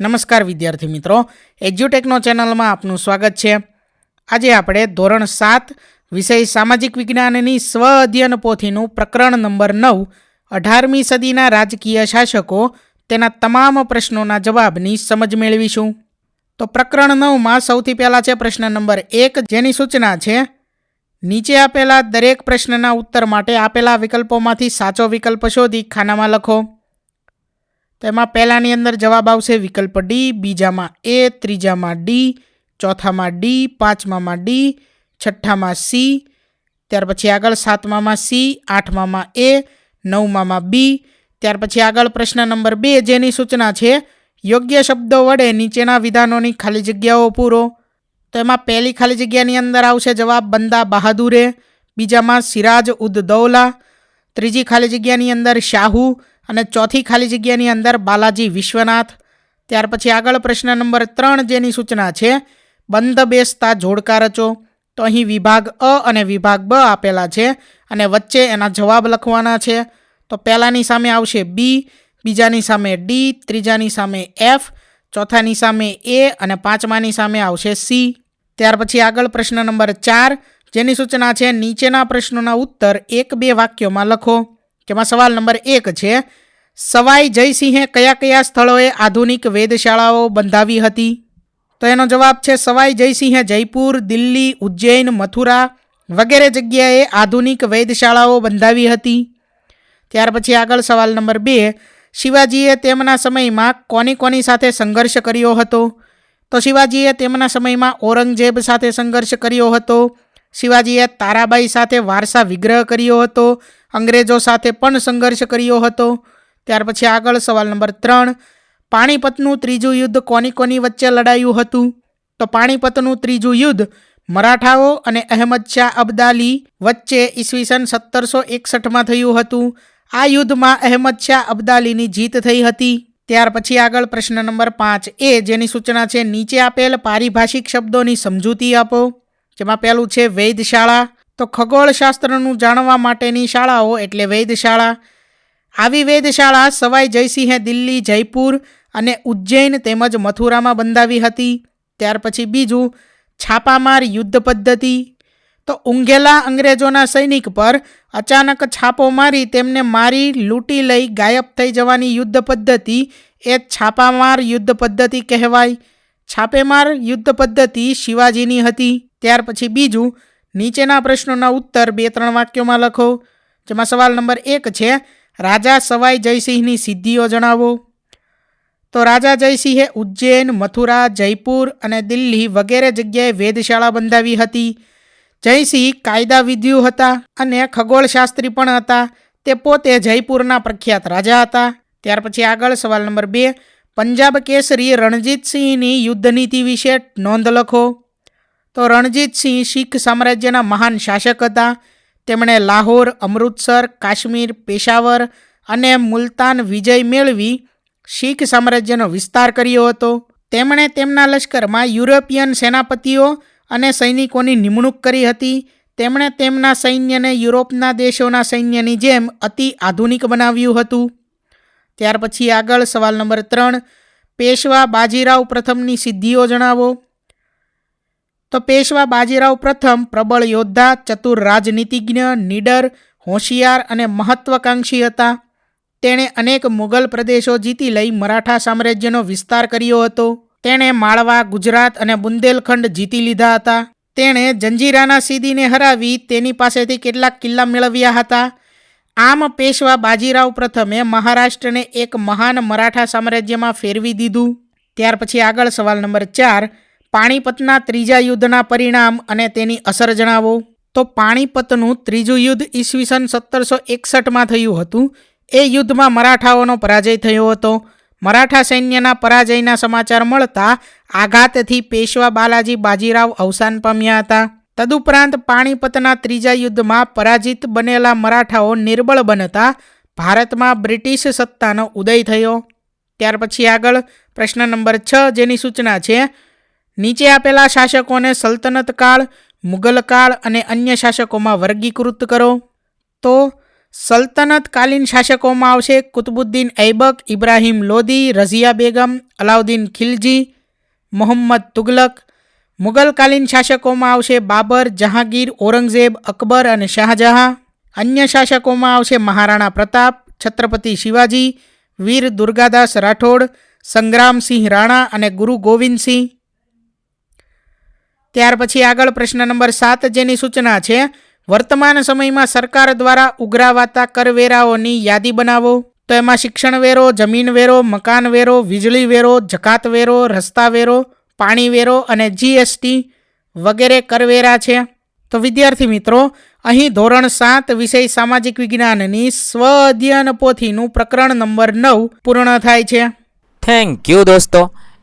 નમસ્કાર વિદ્યાર્થી મિત્રો, એજ્યુટેકનો ચેનલમાં આપનું સ્વાગત છે. આજે આપણે ધોરણ સાત, વિષય સામાજિક વિજ્ઞાનની સ્વ અધ્યયન પોથીનું પ્રકરણ નંબર નવ, અઢારમી સદીના રાજકીય શાસકો તેના તમામ પ્રશ્નોના જવાબની સમજ મેળવીશું. તો પ્રકરણ નવમાં સૌથી પહેલાં છે પ્રશ્ન નંબર એક, જેની સૂચના છે, નીચે આપેલા દરેક પ્રશ્નના ઉત્તર માટે આપેલા વિકલ્પોમાંથી સાચો વિકલ્પ શોધી ખાનામાં લખો. તેમાં પહેલાંની અંદર જવાબ આવશે વિકલ્પ ડી બીજામાં એ ત્રીજામાં ડી ચોથામાં ડી પાંચમામાં ડી છઠ્ઠામાં સી ત્યાર પછી આગળ સાતમામાં સી આઠમામાં એ નવમામાં બી ત્યાર પછી આગળ પ્રશ્ન નંબર બે જેની સૂચના છે, યોગ્ય શબ્દો વડે નીચેના વિધાનોની ખાલી જગ્યાઓ પૂરો. તો એમાં પહેલી ખાલી જગ્યાની અંદર આવશે જવાબ બંદા બહાદુરે, બીજામાં સિરાજ ઉદ દૌલા ત્રીજી ખાલી જગ્યાની અંદર શાહુ અને ચોથી ખાલી જગ્યાની અંદર બાલાજી વિશ્વનાથ. ત્યાર પછી આગળ પ્રશ્ન નંબર ત્રણ જેની સૂચના છે, બંધ બેસતા જોડકા રચો. તો અહીં વિભાગ અ અને વિભાગ બ આપેલા છે અને વચ્ચે એના જવાબ લખવાના છે. તો પહેલાંની સામે આવશે બી, બીજાની સામે ડી, ત્રીજાની સામે એફ, ચોથાની સામે એ અને પાંચમાની સામે આવશે સી. ત્યાર પછી આગળ પ્રશ્ન નંબર ચાર જેની સૂચના છે, નીચેના પ્રશ્નોના ઉત્તર એક બે વાક્યોમાં લખો. જેમાં સવાલ નંબર એક છે, સવાઈ જયસિંહે કયા કયા સ્થળોએ આધુનિક વેધશાળાઓ બંધાવી હતી? તો એનો જવાબ છે, સવાઈ જયસિંહે જયપુર, દિલ્હી, ઉજ્જૈન, મથુરા વગેરે જગ્યાએ આધુનિક વેધશાળાઓ બંધાવી હતી. ત્યાર પછી આગળ સવાલ નંબર બે, શિવાજીએ તેમના સમયમાં કોની કોની સાથે સંઘર્ષ કર્યો હતો? તો શિવાજીએ તેમના સમયમાં ઔરંગઝેબ સાથે સંઘર્ષ કર્યો હતો શિવાજીએ તારાબાઈ સાથે વારસા વિગ્રહ કર્યો હતો, અંગ્રેજો સાથે પણ સંઘર્ષ કર્યો હતો. ત્યાર પછી આગળ સવાલ નંબર ત્રણ, પાણીપતનું ત્રીજું યુદ્ધ કોની કોની વચ્ચે લડાયું હતું? તો પાણીપતનું ત્રીજું યુદ્ધ મરાઠાઓ અને અહેમદ શાહ અબદાલી વચ્ચે ઈસવીસન સત્તરસો એકસઠમાં થયું હતું. આ યુદ્ધમાં અહેમદ શાહ અબ્દાલીની જીત થઈ હતી. ત્યાર પછી આગળ પ્રશ્ન નંબર પાંચ, એ જેની સૂચના છે, નીચે આપેલ પારિભાષિક શબ્દોની સમજૂતી આપો. જેમાં પહેલું છે વૈદશાળા. તો ખગોળશાસ્ત્રનું જાણવા માટેની શાળાઓ એટલે વૈદશાળા. આવી વેધશાળા સવાઈ જયસિંહે દિલ્હી, જયપુર અને ઉજ્જૈન તેમજ મથુરામાં બંધાવી હતી. ત્યાર પછી બીજું, છાપામાર યુદ્ધ પદ્ધતિ. તો ઊંઘેલા અંગ્રેજોના સૈનિક પર અચાનક છાપો મારી તેમને મારી, લૂંટી લઈ ગાયબ થઈ જવાની યુદ્ધ પદ્ધતિ એ છાપામાર યુદ્ધ પદ્ધતિ કહેવાય. છાપેમાર યુદ્ધ પદ્ધતિ શિવાજીની હતી. ત્યાર પછી બીજું, નીચેના પ્રશ્નોના ઉત્તર બે ત્રણ વાક્યોમાં લખો, જેમાં સવાલ નંબર એક છે, રાજા સવાઈ જયસિંહની સિદ્ધિઓ જણાવો. તો રાજા જયસિંહે ઉજ્જૈન, મથુરા, જયપુર અને દિલ્હી વગેરે જગ્યાએ વેધશાળા બંધાવી હતી. જયસિંહ કાયદાવિદ્યુ હતા અને ખગોળશાસ્ત્રી પણ હતા. તે પોતે જયપુરના પ્રખ્યાત રાજા હતા. ત્યાર પછી આગળ સવાલ નંબર બે, પંજાબ કેસરી રણજીતસિંહની યુદ્ધનીતિ વિશે નોંધ લખો. તો રણજીતસિંહ શીખ સામ્રાજ્યના મહાન શાસક હતા. તેમણે લાહોર, અમૃતસર, કાશ્મીર, પેશાવર અને મુલતાન વિજય મેળવી શીખ સામ્રાજ્યનો વિસ્તાર કર્યો હતો. તેમણે તેમના લશ્કરમાં યુરોપિયન સેનાપતિઓ અને સૈનિકોની નિમણૂક કરી હતી. તેમણે તેમના સૈન્યને યુરોપના દેશોના સૈન્યની જેમ અતિ આધુનિક બનાવ્યું હતું. ત્યાર પછી આગળ સવાલ નંબર ત્રણ, પેશવા બાજીરાવ પ્રથમની સિદ્ધિઓ જણાવો. તો પેશવા બાજીરાવ પ્રથમ પ્રબળ યોદ્ધા, ચતુર રાજનીતિજ્ઞ, નીડર, હોશિયાર અને મહત્વાકાંક્ષી હતા. તેણે અનેક મુગલ પ્રદેશો જીતી લઈ મરાઠા સામ્રાજ્યનો વિસ્તાર કર્યો હતો. તેણે માળવા, ગુજરાત અને બુંદેલખંડ જીતી લીધા હતા. તેણે જંજીરાના સીદીને હરાવી તેની પાસેથી કેટલાક કિલ્લા મેળવ્યા હતા. આમ પેશવા બાજીરાવ પ્રથમે મહારાષ્ટ્રને એક મહાન મરાઠા સામ્રાજ્યમાં ફેરવી દીધું. ત્યાર પછી આગળ સવાલ નંબર ચાર પાણીપતના ત્રીજા યુદ્ધના પરિણામ અને તેની અસર જણાવો. તો પાણીપતનું ત્રીજું યુદ્ધ ઈસવીસન સત્તરસો એકસઠમાં થયું હતું. એ યુદ્ધમાં મરાઠાઓનો પરાજય થયો હતો. મરાઠા સૈન્યના પરાજયના સમાચાર મળતા આઘાતથી પેશવા બાલાજી બાજીરાવ અવસાન પામ્યા હતા. તદુપરાંત પાણીપતના ત્રીજા યુદ્ધમાં પરાજિત બનેલા મરાઠાઓ નિર્બળ બનતા ભારતમાં બ્રિટિશ સત્તાનો ઉદય થયો. ત્યાર પછી આગળ પ્રશ્ન નંબર છ જેની સૂચના છે. નીચે આપેલા શાસકોને સલ્તનત કાળ, મુગલ કાળ અને અન્ય શાસકોમાં વર્ગીકૃત કરો. તો સલ્તનતકાલીન શાસકોમાં આવશે કુતબુદ્દીન ઐબક, ઇબ્રાહિમ લોદી, રઝિયા બેગમ, અલાઉદ્દીન ખિલજી, મોહમ્મદ તુગલક. મુગલકાલીન શાસકોમાં આવશે બાબર, જહાંગીર, ઔરંગઝેબ, અકબર અને શાહજહાં. અન્ય શાસકોમાં આવશે મહારાણા પ્રતાપ, છત્રપતિ શિવાજી, વીર દુર્ગાદાસ રાઠોડ, સંગ્રામસિંહ રાણા અને ગુરુ ગોવિંદસિંહ. ત્યાર પછી આગળ પ્રશ્ન નંબર સાત જેની સૂચના છે, વર્તમાન સમયમાં સરકાર દ્વારા ઉઘરાવાતા કરવેરાઓની યાદી બનાવો. તો એમાં શિક્ષણ વેરો, જમીન વેરો, મકાન વેરો, વીજળી વેરો, જકાત વેરો, રસ્તા વેરો, પાણી વેરો અને જીએસટી વગેરે કરવેરા છે. તો વિદ્યાર્થી મિત્રો, અહીં ધોરણ સાત વિષય સામાજિક વિજ્ઞાનની સ્વ અધ્યયન પોથીનું પ્રકરણ નંબર નવ પૂર્ણ થાય છે. થેન્ક યુ દોસ્તો.